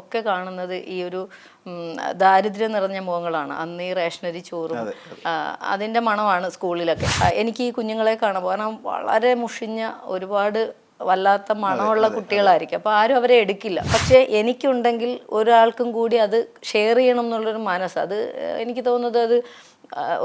ഒക്കെ കാണുന്നത് ഈ ഒരു ദാരിദ്ര്യം നിറഞ്ഞ മുഖങ്ങളാണ്. അന്ന് ഈ റേഷനറി ചോറും അതിന്റെ മണമാണ് സ്കൂളിലൊക്കെ. എനിക്ക് ഈ കുഞ്ഞുങ്ങളെ കാണുമ്പോൾ കാരണം വളരെ മുഷിഞ്ഞ ഒരുപാട് വല്ലാത്ത മണമുള്ള കുട്ടികളായിരിക്കും. അപ്പോൾ ആരും അവരെ എടുക്കില്ല. പക്ഷേ എനിക്കുണ്ടെങ്കിൽ ഒരാൾക്കും കൂടി അത് ഷെയർ ചെയ്യണം എന്നുള്ളൊരു മനസ്സ്. അത് എനിക്ക് തോന്നുന്നത് അത്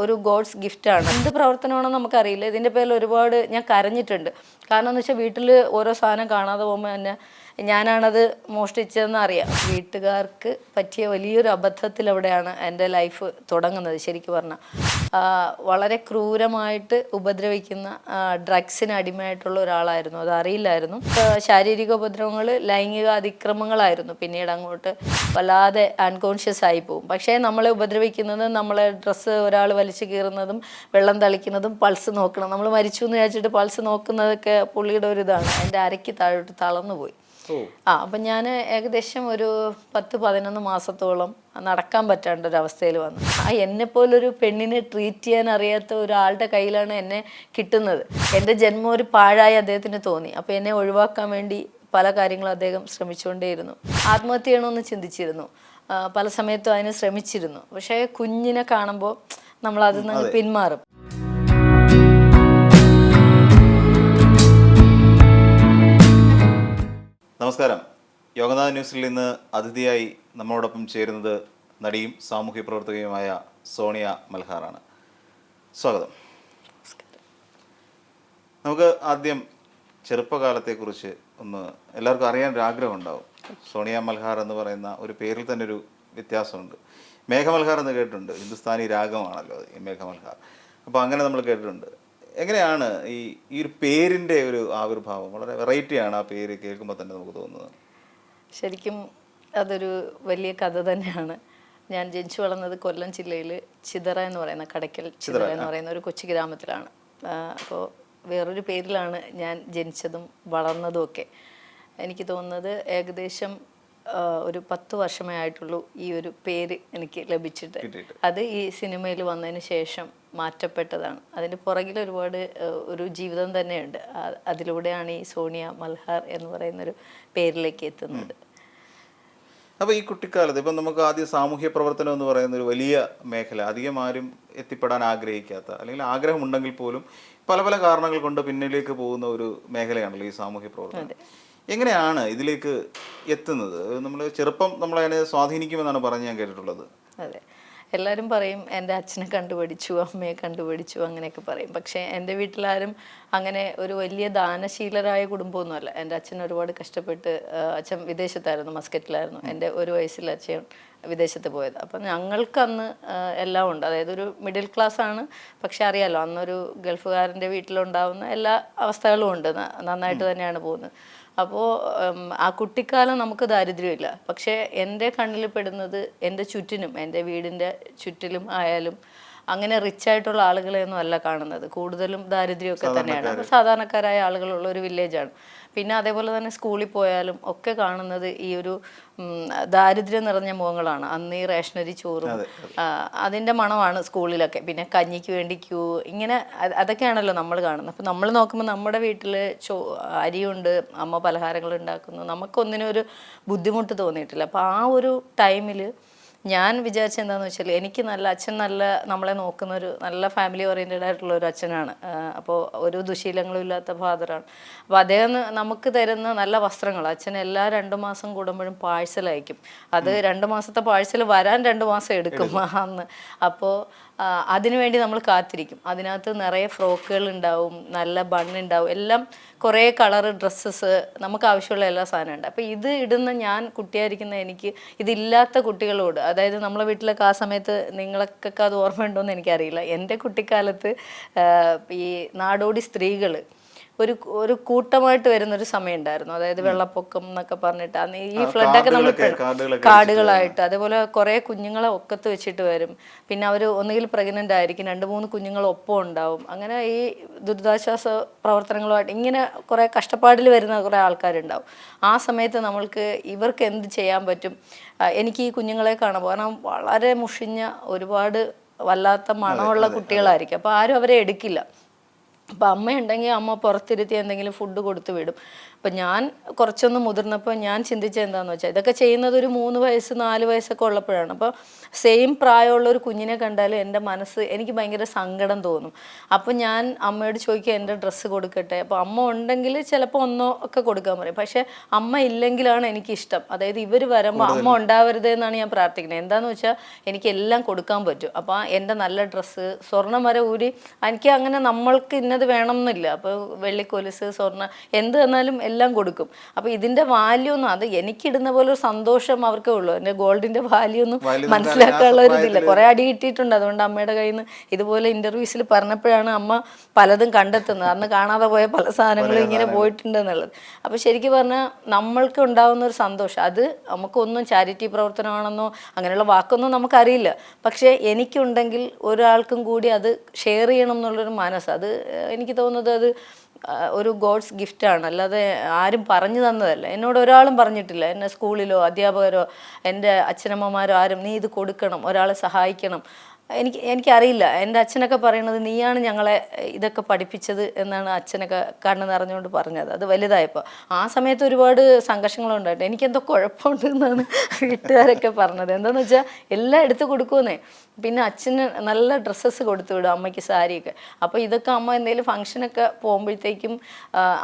ഒരു ഗോഡ്സ് ഗിഫ്റ്റാണ് എന്ത് പ്രവർത്തനമാണെന്ന് നമുക്കറിയില്ല. ഇതിന്റെ പേരിൽ ഒരുപാട് ഞാൻ കരഞ്ഞിട്ടുണ്ട്. കാരണം എന്ന് വെച്ചാൽ വീട്ടിൽ ഓരോ സാധനം കാണാതെ പോകുമ്പോൾ തന്നെ ഞാനാണത് മോഷ്ടിച്ചതെന്ന് അറിയാം. വീട്ടുകാർക്ക് പറ്റിയ വലിയൊരു അബദ്ധത്തിൽ അവിടെയാണ് എന്റെ ലൈഫ് തുടങ്ങുന്നത് ശരിക്കും പറഞ്ഞാൽ വളരെ ക്രൂരമായിട്ട് ഉപദ്രവിക്കുന്ന ഡ്രഗ്സിന് അടിമയായിട്ടുള്ള ഒരാളായിരുന്നു. അത് അറിയില്ലായിരുന്നു. ശാരീരിക ഉപദ്രവങ്ങൾ ലൈംഗിക അതിക്രമങ്ങളായിരുന്നു. പിന്നീട് അങ്ങോട്ട് വല്ലാതെ അൺകോൺഷ്യസ് ആയി പോകും പക്ഷേ നമ്മളെ ഉപദ്രവിക്കുന്നത് നമ്മളെ ഡ്രസ്സ് ഒരാൾ വലിച്ചു കീറുന്നതും വെള്ളം തളിക്കുന്നതും പൾസ് നോക്കണം. നമ്മൾ മരിച്ചു എന്ന് വിചാരിച്ചിട്ട് പൾസ് നോക്കുന്നതൊക്കെ പുള്ളിയുടെ ഒരു ഇതാണ്. എന്റെ അരയ്ക്ക് താഴോട്ട് തളർന്നു പോയി. ആ അപ്പം ഞാൻ ഏകദേശം ഒരു പത്ത് പതിനൊന്ന് മാസത്തോളം നടക്കാൻ പറ്റാണ്ട ഒരു അവസ്ഥയിൽ വന്നു. ആ എന്നെപ്പോലൊരു പെണ്ണിനെ ട്രീറ്റ് ചെയ്യാൻ അറിയാത്ത ഒരാളുടെ കയ്യിലാണ് എന്നെ കിട്ടുന്നത്. എന്റെ ജന്മം ഒരു പാഴായി അദ്ദേഹത്തിന് തോന്നി. അപ്പോൾ എന്നെ ഒഴിവാക്കാൻ വേണ്ടി പല കാര്യങ്ങളും അദ്ദേഹം ശ്രമിച്ചുകൊണ്ടേയിരുന്നു. ആത്മഹത്യ ചെയ്യണമെന്ന് ചിന്തിച്ചിരുന്നു. പല സമയത്തും അതിന് ശ്രമിച്ചിരുന്നു. പക്ഷേ കുഞ്ഞിനെ കാണുമ്പോൾ നമ്മൾ അതിൽ നിന്ന് പിന്മാറും. നമസ്കാരം. യോഗനാഥ ന്യൂസിൽ ഇന്ന് അതിഥിയായി നമ്മളോടൊപ്പം ചേരുന്നത് നടിയും സാമൂഹ്യ പ്രവർത്തകയുമായ സോണിയ മൽഹാറാണ്. സ്വാഗതം. നമുക്ക് ആദ്യം ചെറുപ്പകാലത്തെക്കുറിച്ച് ഒന്ന് എല്ലാവർക്കും അറിയാൻ ഒരു ആഗ്രഹം ഉണ്ടാവും സോണിയ മൽഹാർ എന്ന് പറയുന്ന ഒരു പേരിൽ തന്നെ ഒരു വ്യത്യാസമുണ്ട്. മേഘമൽഹാർ എന്ന് കേട്ടിട്ടുണ്ട്. ഹിന്ദുസ്ഥാനി രാഗമാണല്ലോ ഈ മേഘമൽഹാർ. അപ്പോൾ അങ്ങനെ നമ്മൾ കേട്ടിട്ടുണ്ട്. എങ്ങനെയാണ് ഈ ഈ ഒരു പേരിന്റെ ഒരു ആവിർഭാവം? വളരെ വെറൈറ്റിയാണ് ആ പേര് കേൾക്കുമ്പോൾ തന്നെ നമുക്ക് തോന്നുന്നത്. ശരിക്കും അതൊരു വലിയ കഥ തന്നെയാണ്. ഞാൻ ജനിച്ചു വളർന്നത് കൊല്ലം ജില്ലയിൽ ചിതറ എന്ന് പറയുന്ന കടയ്ക്കൽ ചിതറ എന്ന് പറയുന്ന ഒരു കൊച്ചു ഗ്രാമത്തിലാണ്. അപ്പോൾ വേറൊരു പേരിലാണ് ഞാൻ ജനിച്ചതും വളർന്നതും ഒക്കെ. എനിക്ക് തോന്നുന്നത് ഏകദേശം ഒരു പത്ത് വർഷമേ ആയിട്ടുള്ളൂ ഈ ഒരു പേര് എനിക്ക് ലഭിച്ചിട്ട്. അത് ഈ സിനിമയിൽ വന്നതിന് ശേഷം മാറ്റപ്പെട്ടതാണ്. അതിന്റെ പുറകിൽ ഒരുപാട് ഒരു ജീവിതം തന്നെയുണ്ട്. അതിലൂടെയാണ് ഈ സോണിയ മൽഹാർ എന്ന് പറയുന്നൊരു പേരിലേക്ക് എത്തുന്നത്. അപ്പോൾ ഈ കുട്ടിക്കാലത്ത് ഇപ്പം നമുക്ക് ആദ്യം സാമൂഹ്യ പ്രവർത്തനം എന്ന് പറയുന്ന ഒരു വലിയ മേഖല അധികം ആരും എത്തിപ്പെടാൻ ആഗ്രഹിക്കാത്ത അല്ലെങ്കിൽ ആഗ്രഹമുണ്ടെങ്കിൽ പോലും പല പല കാരണങ്ങൾ കൊണ്ട് പിന്നിലേക്ക് പോകുന്ന ഒരു മേഖലയാണല്ലോ ഈ സാമൂഹ്യ പ്രവർത്തനം. എങ്ങനെയാണ് ഇതിലേക്ക് എത്തുന്നത്? നമ്മൾ ചെറുപ്പം നമ്മളതിനെ സ്വാധീനിക്കുമെന്നാണ് പറഞ്ഞ് ഞാൻ കേട്ടിട്ടുള്ളത്. അതെ. എല്ലാവരും പറയും എന്റെ അച്ഛനെ കണ്ടുപഠിച്ചു അമ്മയെ കണ്ടുപഠിച്ചു അങ്ങനെയൊക്കെ പറയും. പക്ഷേ എന്റെ വീട്ടിലാരും അങ്ങനെ ഒരു വലിയ ദാനശീലരായ കുടുംബമൊന്നുമല്ല. എന്റെ അച്ഛൻ ഒരുപാട് കഷ്ടപ്പെട്ട് അച്ഛൻ വിദേശത്തായിരുന്നു മസ്കറ്റിലായിരുന്നു. എന്റെ ഒരു വയസ്സിൽ അച്ഛൻ വിദേശത്ത് പോയത്. അപ്പം ഞങ്ങൾക്കന്ന് എല്ലാം ഉണ്ട്. അതായത് ഒരു മിഡിൽ ക്ലാസ് ആണ് പക്ഷെ അറിയാലോ അന്നൊരു ഗൾഫുകാരന്റെ വീട്ടിലുണ്ടാവുന്ന എല്ലാ അവസ്ഥകളും ഉണ്ട്. നന്നായിട്ട് തന്നെയാണ് പോകുന്നത്. അപ്പോൾ ആ കുട്ടിക്കാലം നമുക്ക് ദാരിദ്ര്യമില്ല. പക്ഷേ എന്റെ കണ്ണിൽ പെടുന്നത് എന്റെ ചുറ്റിനും എന്റെ വീടിന്റെ ചുറ്റിലും ആയാലും അങ്ങനെ റിച്ച് ആയിട്ടുള്ള ആളുകളെയൊന്നും അല്ല കാണുന്നത്. കൂടുതലും ദാരിദ്ര്യമൊക്കെ തന്നെയാണ്. അത് സാധാരണക്കാരായ ആളുകളുള്ള ഒരു വില്ലേജാണ് പിന്നെ അതേപോലെ തന്നെ സ്കൂളിൽ പോയാലും ഒക്കെ കാണുന്നത് ഈ ഒരു ദാരിദ്ര്യം നിറഞ്ഞ മുഖങ്ങളാണ്. അന്ന് ഈ റേഷനറി ചോറും അതിന്റെ മണമാണ് സ്കൂളിലൊക്കെ പിന്നെ കഞ്ഞിക്ക് വേണ്ടി ക്യൂ ഇങ്ങനെ അത് അതൊക്കെയാണല്ലോ നമ്മൾ കാണുന്നത്. അപ്പം നമ്മൾ നോക്കുമ്പോൾ നമ്മുടെ വീട്ടിൽ ചോ അരിയുണ്ട് അമ്മ പലഹാരങ്ങൾ ഉണ്ടാക്കുന്നു. നമുക്കൊന്നിനും ഒരു ബുദ്ധിമുട്ട് തോന്നിയിട്ടില്ല. അപ്പോൾ ആ ഒരു ടൈമിൽ ഞാൻ വിചാരിച്ച എന്താണെന്ന് വെച്ചാൽ എനിക്ക് നല്ല അച്ഛൻ നല്ല നമ്മളെ നോക്കുന്ന ഒരു നല്ല ഫാമിലി ഓറിയന്റഡ് ആയിട്ടുള്ള ഒരു അച്ഛനാണ് അപ്പോൾ ഒരു ദുശീലങ്ങളും ഇല്ലാത്ത ഫാദറാണ് അപ്പോൾ അദ്ദേഹം നമുക്ക് തരുന്ന നല്ല വസ്ത്രങ്ങൾ അച്ഛൻ എല്ലാ രണ്ട് മാസം കൂടുമ്പോഴും പാഴ്സൽ അയക്കും. അത് രണ്ട് മാസത്തെ പാഴ്സൽ വരാൻ രണ്ട് മാസം എടുക്കും അന്ന് അപ്പോൾ അതിനുവേണ്ടി നമ്മൾ കാത്തിരിക്കും. അതിനകത്ത് നിറയെ ഫ്രോക്കുകൾ ഉണ്ടാവും നല്ല ബണ്ണുണ്ടാവും എല്ലാം കുറേ കളർ ഡ്രസ്സസ് നമുക്ക് ആവശ്യമുള്ള എല്ലാ സാധനവും ഉണ്ട്. അപ്പോൾ ഇത് ഇടുന്ന ഞാൻ കുട്ടിയായിരിക്കുന്ന എനിക്ക് ഇതില്ലാത്ത കുട്ടികളോട് അതായത് നമ്മളെ വീട്ടിലൊക്കെ ആ സമയത്ത് നിങ്ങളൊക്കെ അത് ഓർമ്മയുണ്ടോയെന്ന് എനിക്കറിയില്ല. എന്റെ കുട്ടിക്കാലത്ത് ഈ നാടോടി സ്ത്രീകൾ ഒരു ഒരു കൂട്ടമായിട്ട് വരുന്ന ഒരു സമയം ഉണ്ടായിരുന്നു അതായത് വെള്ളപ്പൊക്കം എന്നൊക്കെ പറഞ്ഞിട്ട് അന്ന് ഈ ഫ്ലഡൊക്കെ നമ്മൾ കാടുകളായിട്ട് അതേപോലെ കുറെ കുഞ്ഞുങ്ങളെ ഒക്കത്ത് വെച്ചിട്ട് വരും. പിന്നെ അവർ ഒന്നുകിൽ പ്രഗ്നന്റ് ആയിരിക്കും രണ്ട് മൂന്ന് കുഞ്ഞുങ്ങൾ ഒപ്പം ഉണ്ടാവും. അങ്ങനെ ഈ ദുരിതാശ്വാസ പ്രവർത്തനങ്ങളുമായിട്ട് ഇങ്ങനെ കുറെ കഷ്ടപ്പാടിൽ വരുന്ന കുറെ ആൾക്കാരുണ്ടാവും. ആ സമയത്ത് നമ്മൾക്ക് ഇവർക്ക് എന്ത് ചെയ്യാൻ പറ്റും? എനിക്ക് ഈ കുഞ്ഞുങ്ങളെ കാണുമ്പോൾ കാരണം വളരെ മുഷിഞ്ഞ ഒരുപാട് വല്ലാത്ത മണമുള്ള കുട്ടികളായിരിക്കും. അപ്പോൾ ആരും അവരെ എടുക്കില്ല. അപ്പം അമ്മയുണ്ടെങ്കിൽ അമ്മ പുറത്തിരുത്തി എന്തെങ്കിലും ഫുഡ് കൊടുത്തു വിടും. അപ്പം ഞാൻ കുറച്ചൊന്ന് മുതിർന്നപ്പോൾ ഞാൻ ചിന്തിച്ചത് എന്താണെന്ന് വെച്ചാൽ ഇതൊക്കെ ചെയ്യുന്നത് ഒരു മൂന്ന് വയസ്സ് നാല് വയസ്സൊക്കെ ഉള്ളപ്പോഴാണ്. അപ്പോൾ സെയിം പ്രായമുള്ള ഒരു കുഞ്ഞിനെ കണ്ടാൽ എന്റെ മനസ്സ് എനിക്ക് ഭയങ്കര സങ്കടം തോന്നും. അപ്പോൾ ഞാൻ അമ്മയോട് ചോദിക്കുക എന്റെ ഡ്രസ്സ് കൊടുക്കട്ടെ? അപ്പോൾ അമ്മ ഉണ്ടെങ്കിൽ ചിലപ്പോൾ ഒന്നോ ഒക്കെ കൊടുക്കാൻ പറയും. പക്ഷേ അമ്മ ഇല്ലെങ്കിലാണ് എനിക്കിഷ്ടം. അതായത് ഇവർ വരുമ്പോൾ അമ്മ ഉണ്ടാവരുത് എന്നാണ് ഞാൻ പ്രാർത്ഥിക്കുന്നത്. എന്താന്ന് വെച്ചാൽ എനിക്ക് എല്ലാം കൊടുക്കാൻ പറ്റും. അപ്പോൾ എന്റെ നല്ല ഡ്രസ്സ് സ്വർണം വരെ ഊരി എനിക്ക് അങ്ങനെ നമ്മൾക്ക് ഇന്നത് വേണം എന്നില്ല അപ്പോൾ വെള്ളിക്കൊലുസ് സ്വർണ എന്ത് തന്നാലും എല്ലാം കൊടുക്കും. അപ്പോൾ ഇതിന്റെ വാല്യൂ ഒന്നും അത് എനിക്കിടുന്ന പോലെ ഒരു സന്തോഷം അവർക്കേ ഉള്ളൂ. എന്റെ ഗോൾഡിന്റെ വാല്യൂ ഒന്നും മനസ്സിലാക്കാനുള്ള ഒരു ഇതില്ല. കുറേ അടി കിട്ടിയിട്ടുണ്ട്. അതുകൊണ്ട് അമ്മയുടെ കയ്യിൽ നിന്ന് ഇതുപോലെ ഇന്റർവ്യൂസിൽ പറഞ്ഞപ്പോഴാണ് അമ്മ പലതും കണ്ടെത്തുന്നത്. അന്ന് കാണാതെ പോയ പല സാധനങ്ങളും ഇങ്ങനെ പോയിട്ടുണ്ടെന്നുള്ളത്. അപ്പോൾ ശരിക്കും പറഞ്ഞാൽ നമ്മൾക്ക് ഉണ്ടാകുന്ന ഒരു സന്തോഷം. അത് നമുക്കൊന്നും ചാരിറ്റി പ്രവർത്തനമാണെന്നോ അങ്ങനെയുള്ള വാക്കൊന്നും നമുക്കറിയില്ല. പക്ഷേ എനിക്കുണ്ടെങ്കിൽ ഒരാൾക്കും കൂടി അത് ഷെയർ ചെയ്യണം എന്നുള്ളൊരു മനസ്സ്. അത് എനിക്ക് തോന്നുന്നത് അത് ഒരു ഗോഡ്സ് ഗിഫ്റ്റ് ആണ്. അല്ലാതെ ആരും പറഞ്ഞു തന്നതല്ല. എന്നോട് ഒരാളും പറഞ്ഞിട്ടില്ല. എന്നെ സ്കൂളിലോ അധ്യാപകരോ എന്റെ അച്ഛനമ്മമാരോ ആരും നീ ഇത് കൊടുക്കണം. ഒരാളെ സഹായിക്കണം. എനിക്ക് എനിക്കറിയില്ല. എന്റെ അച്ഛനൊക്കെ പറയുന്നത് നീയാണ് ഞങ്ങളെ ഇതൊക്കെ പഠിപ്പിച്ചത് എന്നാണ് അച്ഛനൊക്കെ കണ്ണു നിറഞ്ഞുകൊണ്ട് പറഞ്ഞത്. അത് വലുതായപ്പോൾ. ആ സമയത്ത് ഒരുപാട് സംഘർഷങ്ങളുണ്ടായിട്ട് എനിക്കെന്തോ കുഴപ്പമുണ്ട് എന്നാണ് വീട്ടുകാരൊക്കെ പറഞ്ഞത്. എന്താണെന്ന് വെച്ചാൽ എല്ലാം എടുത്തു കൊടുക്കുമെന്നേ. പിന്നെ അച്ഛന് നല്ല ഡ്രസ്സസ് കൊടുത്തു വിടും അമ്മയ്ക്ക് സാരിയൊക്കെ. അപ്പോൾ ഇതൊക്കെ അമ്മ എന്തെങ്കിലും ഫംഗ്ഷനൊക്കെ പോകുമ്പോഴത്തേക്കും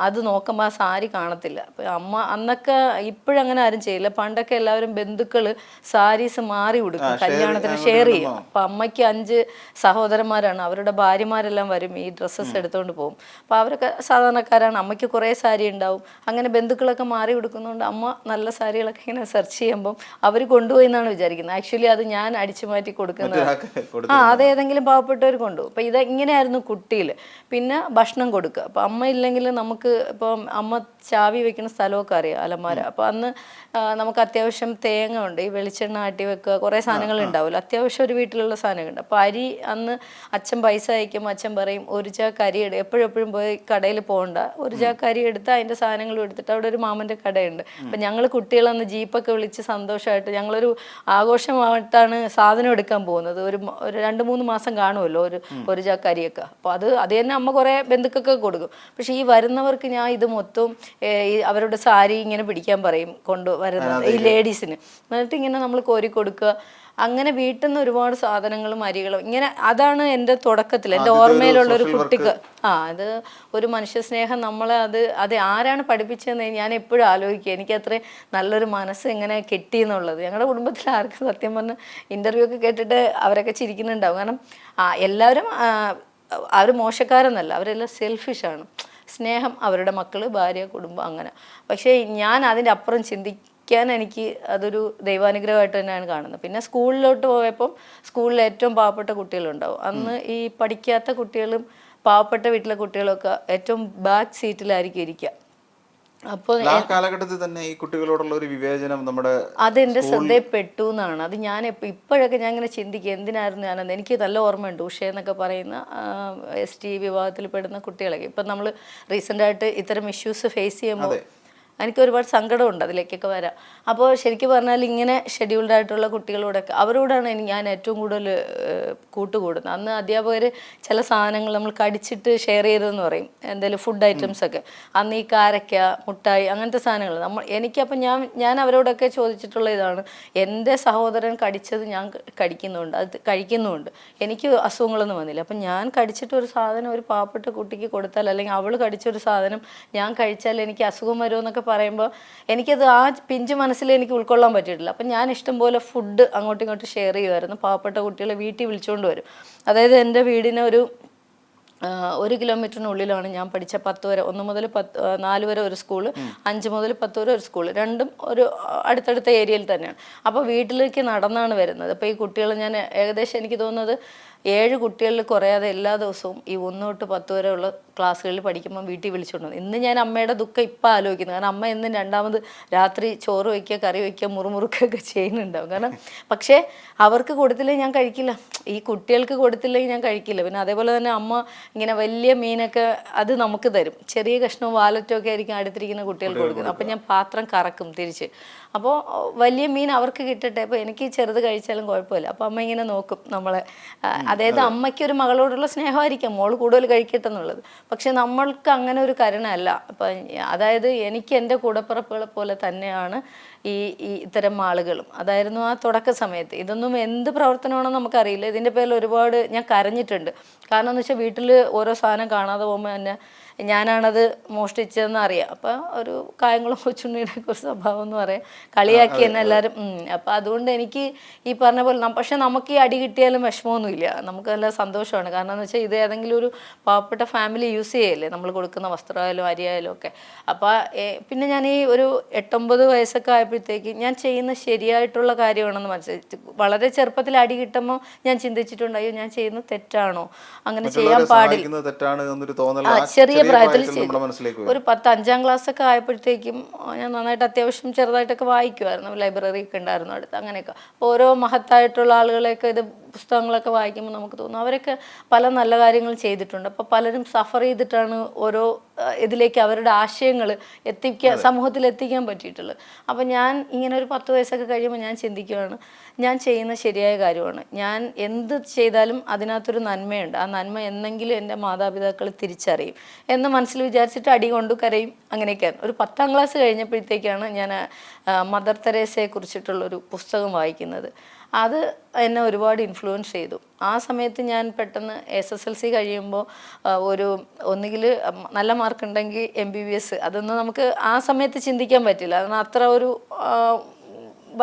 അത് നോക്കുമ്പോൾ ആ സാരി കാണത്തില്ല. അപ്പോൾ അമ്മ അന്നൊക്കെ ഇപ്പോഴങ്ങനെ ആരും ചെയ്യില്ല. പണ്ടൊക്കെ എല്ലാവരും ബന്ധുക്കൾ സാരീസ് മാറി കൊടുക്കും. കല്യാണത്തിന് ഷെയർ ചെയ്യും. അപ്പം അപ്പോൾ അമ്മയ്ക്ക് അഞ്ച് സഹോദരന്മാരാണ്. അവരുടെ ഭാര്യമാരെല്ലാം വരും. ഈ ഡ്രസ്സസ് എടുത്തുകൊണ്ട് പോകും അപ്പോൾ അവരൊക്കെ സാധാരണക്കാരാണ്. അമ്മയ്ക്ക് കുറേ സാരി ഉണ്ടാവും. അങ്ങനെ ബന്ധുക്കളൊക്കെ മാറി കൊടുക്കുന്നതുകൊണ്ട് അമ്മ നല്ല സാരികളൊക്കെ ഇങ്ങനെ സെർച്ച് ചെയ്യുമ്പം അവർ കൊണ്ടുപോയി എന്നാണ് വിചാരിക്കുന്നത്. ആക്ച്വലി അത് ഞാൻ അടിച്ചു മാറ്റി കൊടുക്കുന്നത്. ആ അത് ഏതെങ്കിലും പാവപ്പെട്ടവർ കൊണ്ടുപോകും. അപ്പം ഇത് ഇങ്ങനെയായിരുന്നു കുട്ടിയിൽ പിന്നെ ഭക്ഷണം കൊടുക്കുക. അപ്പം അമ്മ ഇല്ലെങ്കിൽ നമുക്ക് ഇപ്പം അമ്മ ചാവി വെക്കുന്ന സ്ഥലമൊക്കെ അറിയാം അലമാര. അപ്പം അന്ന് നമുക്ക് അത്യാവശ്യം തേങ്ങ ഉണ്ട്. ഈ വെളിച്ചെണ്ണ ആട്ടി വെക്കുക. കുറേ സാധനങ്ങൾ ഉണ്ടാവില്ല അത്യാവശ്യം ഒരു വീട്ടിലുള്ള സാധനങ്ങളുണ്ട് അപ്പോൾ അരി അന്ന് അച്ഛൻ പൈസ അയക്കുമ്പോൾ അച്ഛൻ പറയും ഒരു ചാക്ക് അരി എടു എപ്പോഴെപ്പോഴും പോയി കടയിൽ പോകണ്ട ഒരു ചാക്ക് അരി എടുത്ത് അതിന്റെ സാധനങ്ങളും എടുത്തിട്ട് അവിടെ ഒരു മാമന്റെ കടയുണ്ട്. അപ്പം ഞങ്ങൾ കുട്ടികളന്ന് ജീപ്പൊക്കെ വിളിച്ച് സന്തോഷമായിട്ട് ഞങ്ങളൊരു ആഘോഷമായിട്ടാണ് സാധനം എടുക്കാൻ പോകുന്നത്. ഒരു ഒരു രണ്ട് മൂന്ന് മാസം കാണുമല്ലോ ഒരു ഒരു ചാക്ക് അരിയൊക്കെ. അപ്പോൾ അത് അത് തന്നെ അമ്മ കുറേ ബന്ധുക്കൊക്കെ കൊടുക്കും. പക്ഷേ ഈ വരുന്നവർക്ക് ഞാൻ ഇത് മൊത്തം അവരുടെ സാരി ഇങ്ങനെ പിടിക്കാൻ പറയും കൊണ്ടുവരുന്നത് ഈ ലേഡീസിന്. എന്നിട്ട് ഇങ്ങനെ നമ്മൾ കോരി കൊടുക്കുക. അങ്ങനെ വീട്ടിൽ നിന്ന് ഒരുപാട് സാധനങ്ങളും അരികളും. ഇങ്ങനെ അതാണ് എന്റെ തുടക്കത്തിൽ എന്റെ ഓർമ്മയിലുള്ള ഒരു കുട്ടിക്ക്. ആ അത് ഒരു മനുഷ്യ സ്നേഹം നമ്മളെ അത് അത് ആരാണ് പഠിപ്പിച്ചതെന്ന് ഞാൻ എപ്പോഴും ആലോചിക്കുക എനിക്ക് അത്രയും നല്ലൊരു മനസ്സ് എങ്ങനെ കിട്ടി എന്നുള്ളത്. ഞങ്ങളുടെ കുടുംബത്തിൽ ആർക്കും സത്യം പറഞ്ഞ ഇന്റർവ്യൂ ഒക്കെ കേട്ടിട്ട് അവരൊക്കെ ചിരിക്കുന്നുണ്ടാവും. കാരണം ആ, എല്ലാവരും അവർ മോശക്കാരെന്നല്ല. അവരെല്ലാം സെൽഫിഷാണ് സ്നേഹം അവരുടെ മക്കൾ ഭാര്യ കുടുംബം അങ്ങനെ. പക്ഷേ ഞാൻ അതിന്റെ അപ്പുറം ചിന്തിക്കാൻ എനിക്ക് അതൊരു ദൈവാനുഗ്രഹമായിട്ട് തന്നെയാണ് കാണുന്നത്. പിന്നെ സ്കൂളിലോട്ട് പോയപ്പം സ്കൂളിൽ ഏറ്റവും പാവപ്പെട്ട കുട്ടികളുണ്ടാവും. അന്ന് ഈ പഠിക്കാത്ത കുട്ടികളും പാവപ്പെട്ട വീട്ടിലെ കുട്ടികളൊക്കെ ഏറ്റവും ബാക്ക് സീറ്റിലായിരിക്കും ഇരിക്കുക അപ്പോൾ ആ കാലഘട്ടത്തിൽ തന്നെ ഈ കുട്ടികളോടുള്ള ഒരു വിവേചനം നമ്മുടെ അതെന്റെ ശ്രദ്ധയിൽപ്പെട്ടു എന്നാണ്. അത് ഞാൻ ഇപ്പ- ഇപ്പോഴൊക്കെ ഞാൻ ഇങ്ങനെ ചിന്തിക്കുക എന്തിനായിരുന്നു ഞാനെന്ന്. എനിക്ക് നല്ല ഓർമ്മയുണ്ട്. ഉഷ എന്നൊക്കെ പറയുന്ന എസ് ടി വിഭാഗത്തിൽ പെടുന്ന കുട്ടികളൊക്കെ. ഇപ്പം നമ്മൾ റീസെന്റ് ആയിട്ട് ഇത്തരം ഇഷ്യൂസ് ഫേസ് ചെയ്യുമ്പോൾ എനിക്ക് ഒരുപാട് സങ്കടമുണ്ട് അതിലേക്കൊക്കെ വരാം അപ്പോൾ ശരിക്കും പറഞ്ഞാൽ ഇങ്ങനെ ഷെഡ്യൂൾഡ് ആയിട്ടുള്ള കുട്ടികളോടൊക്കെ അവരോടാണ് എനിക്ക് ഞാൻ ഏറ്റവും കൂടുതൽ കൂട്ടുകൂടുന്നത്. അന്ന് അധ്യാപകർ ചില സാധനങ്ങൾ നമ്മൾ കടിച്ചിട്ട് ഷെയർ ചെയ്തതെന്ന് പറയും. എന്തെങ്കിലും ഫുഡ് ഐറ്റംസ് ഒക്കെ. അന്ന് ഈ കാരക്ക മുട്ടായി അങ്ങനത്തെ സാധനങ്ങൾ. നമ്മൾ എനിക്കപ്പം ഞാൻ ഞാൻ അവരോടൊക്കെ ചോദിച്ചിട്ടുള്ള ഇതാണ്. എന്റെ സഹോദരൻ കടിച്ചത് ഞാൻ കടിക്കുന്നുണ്ട്. അത് കഴിക്കുന്നുമുണ്ട്. എനിക്ക് അസുഖങ്ങളൊന്നും വന്നില്ല. അപ്പം ഞാൻ കടിച്ചിട്ട് ഒരു സാധനം ഒരു പാവപ്പെട്ട കുട്ടിക്ക് കൊടുത്താൽ അല്ലെങ്കിൽ അവൾ കടിച്ചൊരു സാധനം ഞാൻ കഴിച്ചാൽ എനിക്ക് അസുഖം വരുമോ എന്നൊക്കെ പറയുമ്പോൾ എനിക്കത് ആ പിഞ്ച് മനസ്സിൽ എനിക്ക് ഉൾക്കൊള്ളാൻ പറ്റിയിട്ടില്ല. അപ്പം ഞാൻ ഇഷ്ടംപോലെ ഫുഡ് അങ്ങോട്ടും ഇങ്ങോട്ടും ഷെയർ ചെയ്യുമായിരുന്നു. പാവപ്പെട്ട കുട്ടികളെ വീട്ടിൽ വിളിച്ചുകൊണ്ട് വരും. അതായത് എന്റെ വീടിന് ഒരു ഒരു കിലോമീറ്ററിനുള്ളിലാണ് ഞാൻ പഠിച്ച. പത്ത് വരെ ഒന്ന് മുതൽ പത്ത് നാല് വരെ ഒരു സ്കൂൾ അഞ്ച് മുതൽ പത്ത് വരെ ഒരു സ്കൂൾ രണ്ടും ഒരു അടുത്തടുത്ത ഏരിയയിൽ തന്നെയാണ്. അപ്പോൾ വീട്ടിലേക്ക് നടന്നാണ് വരുന്നത്. അപ്പോൾ ഈ കുട്ടികൾ ഞാൻ ഏകദേശം എനിക്ക് തോന്നുന്നത് ഏഴ് കുട്ടികളിൽ കുറയാതെ എല്ലാ ദിവസവും ഈ ഒന്ന് തൊട്ട് പത്ത് വരെയുള്ള ക്ലാസ്സുകളിൽ പഠിക്കുമ്പോൾ വീട്ടിൽ വിളിച്ചുകൊണ്ട് ഇന്ന് ഞാൻ അമ്മയുടെ ദുഃഖം ഇപ്പം ആലോചിക്കുന്നത് കാരണം അമ്മ എന്നും രണ്ടാമത് രാത്രി ചോറ് വയ്ക്കുക കറി വയ്ക്കുക മുറുമുറുക്കൊക്കെ ചെയ്യുന്നുണ്ടാവും. കാരണം പക്ഷേ അവർക്ക് കൊടുത്തില്ലെങ്കിൽ ഞാൻ കഴിക്കില്ല. ഈ കുട്ടികൾക്ക് കൊടുത്തില്ലെങ്കിൽ ഞാൻ കഴിക്കില്ല. പിന്നെ അതേപോലെ തന്നെ അമ്മ ഇങ്ങനെ വലിയ മീനൊക്കെ അത് നമുക്ക് തരും. ചെറിയ കഷ്ണവും വാലറ്റും ഒക്കെ ആയിരിക്കും അടുത്തിരിക്കുന്ന കുട്ടികൾക്ക് കൊടുക്കുന്നത്. അപ്പം ഞാൻ പാത്രം കറക്കും തിരിച്ച്. അപ്പോൾ വലിയ മീൻ അവർക്ക് കിട്ടട്ടെ. അപ്പോൾ എനിക്ക് ചെറുത് കഴിച്ചാലും കുഴപ്പമില്ല. അപ്പോൾ അമ്മ ഇങ്ങനെ നോക്കും നമ്മളെ അതായത് അമ്മയ്ക്ക് ഒരു മകളോടുള്ള സ്നേഹമായിരിക്കാം മോൾ കൂടുതൽ കഴിക്കട്ടെ എന്നുള്ളത് പക്ഷെ നമ്മൾക്ക് അങ്ങനെ ഒരു കരുണല്ല അപ്പം അതായത് എനിക്ക് എന്റെ കൂടപ്പിറപ്പുകളെ പോലെ തന്നെയാണ് ഈ ഈ ഇത്തരം ആളുകളും. അതായിരുന്നു ആ തുടക്ക സമയത്ത്. ഇതൊന്നും എന്ത് പ്രവർത്തനമാണെന്ന് നമുക്കറിയില്ല. ഇതിന്റെ പേരിൽ ഒരുപാട് ഞാൻ കരഞ്ഞിട്ടുണ്ട്. കാരണം എന്ന് വെച്ചാൽ വീട്ടിൽ ഓരോ സാധനം കാണാതെ പോകുമ്പോൾ തന്നെ ഞാനാണത് മോഷ്ടിച്ചതെന്ന് അറിയാം. അപ്പോൾ ഒരു കായംകുളം കൊച്ചുണ്ണിയുടെ ഒക്കെ ഒരു സ്വഭാവം എന്ന് പറയാം. കളിയാക്കി എന്നെ എല്ലാവരും അപ്പോൾ അതുകൊണ്ട് എനിക്ക് ഈ പറഞ്ഞ പോലെ പക്ഷേ നമുക്ക് ഈ അടി കിട്ടിയാലും വിഷമമൊന്നുമില്ല. നമുക്ക് നല്ല സന്തോഷമാണ്. കാരണം എന്ന് വെച്ചാൽ ഇത് ഏതെങ്കിലും ഒരു പാവപ്പെട്ട ഫാമിലി യൂസ് ചെയ്യല്ലേ? നമ്മൾ കൊടുക്കുന്ന വസ്ത്രമായാലും അരിയായാലും ഒക്കെ. അപ്പോൾ പിന്നെ ഞാൻ ഈ ഒരു എട്ടൊമ്പത് വയസ്സൊക്കെ ആയപ്പോഴത്തേക്ക് ഞാൻ ചെയ്യുന്ന ശരിയായിട്ടുള്ള കാര്യമാണെന്ന് മനസ്സിലായി. വളരെ ചെറുപ്പത്തിൽ അടി കിട്ടുമ്പോൾ ഞാൻ ചിന്തിച്ചിട്ടുണ്ട് അയ്യോ ഞാൻ ചെയ്യുന്നത് തെറ്റാണോ? അങ്ങനെ ചെയ്യാൻ പാടില്ല. ചെറിയ പ്രായത്തിൽ. ഒരു പത്ത് അഞ്ചാം ക്ലാസ് ഒക്കെ ആയപ്പോഴത്തേക്കും ഞാൻ നന്നായിട്ട് അത്യാവശ്യം ചെറുതായിട്ടൊക്കെ വായിക്കുമായിരുന്നു ലൈബ്രറി ഒക്കെ ഉണ്ടായിരുന്നു അടുത്ത് അങ്ങനെയൊക്കെ ഓരോ മഹത്തായിട്ടുള്ള ആളുകളെയൊക്കെ ഇത് പുസ്തകങ്ങളൊക്കെ വായിക്കുമ്പോൾ നമുക്ക് തോന്നും. അവരൊക്കെ പല നല്ല കാര്യങ്ങൾ ചെയ്തിട്ടുണ്ട്. അപ്പോൾ പലരും സഫർ ചെയ്തിട്ടാണ് ഓരോ ഇതിലേക്ക് അവരുടെ ആശയങ്ങൾ എത്തിക്കാൻ സമൂഹത്തിൽ എത്തിക്കാൻ പറ്റിയിട്ടുള്ളത്. അപ്പോൾ ഞാൻ ഇങ്ങനെ ഒരു പത്ത് വയസ്സൊക്കെ കഴിയുമ്പോൾ ഞാൻ ചിന്തിക്കുകയാണ് ഞാൻ ചെയ്യുന്ന ശരിയായ കാര്യമാണ്. ഞാൻ എന്ത് ചെയ്താലും അതിനകത്തൊരു നന്മയുണ്ട്. ആ നന്മ എന്നെങ്കിലും എന്റെ മാതാപിതാക്കൾ തിരിച്ചറിയും. എന്ന് മനസ്സിൽ വിചാരിച്ചിട്ട് അടി കൊണ്ടു കരയും. അങ്ങനെയൊക്കെയാണ് ഒരു പത്താം ക്ലാസ് കഴിഞ്ഞപ്പോഴത്തേക്കാണ് ഞാൻ മദർ തെരേസയെ കുറിച്ചിട്ടുള്ളൊരു പുസ്തകം വായിക്കുന്നത്. അത് എന്നെ ഒരുപാട് ഇൻഫ്ലുവൻസ് ചെയ്തു. ആ സമയത്ത് ഞാൻ പെട്ടെന്ന് എസ് എസ് എൽ സി കഴിയുമ്പോൾ ഒരു ഒന്നുകിൽ നല്ല മാർക്ക് ഉണ്ടെങ്കിൽ എം ബി ബി എസ് അതൊന്നും നമുക്ക് ആ സമയത്ത് ചിന്തിക്കാൻ പറ്റില്ല. കാരണം അത്ര ഒരു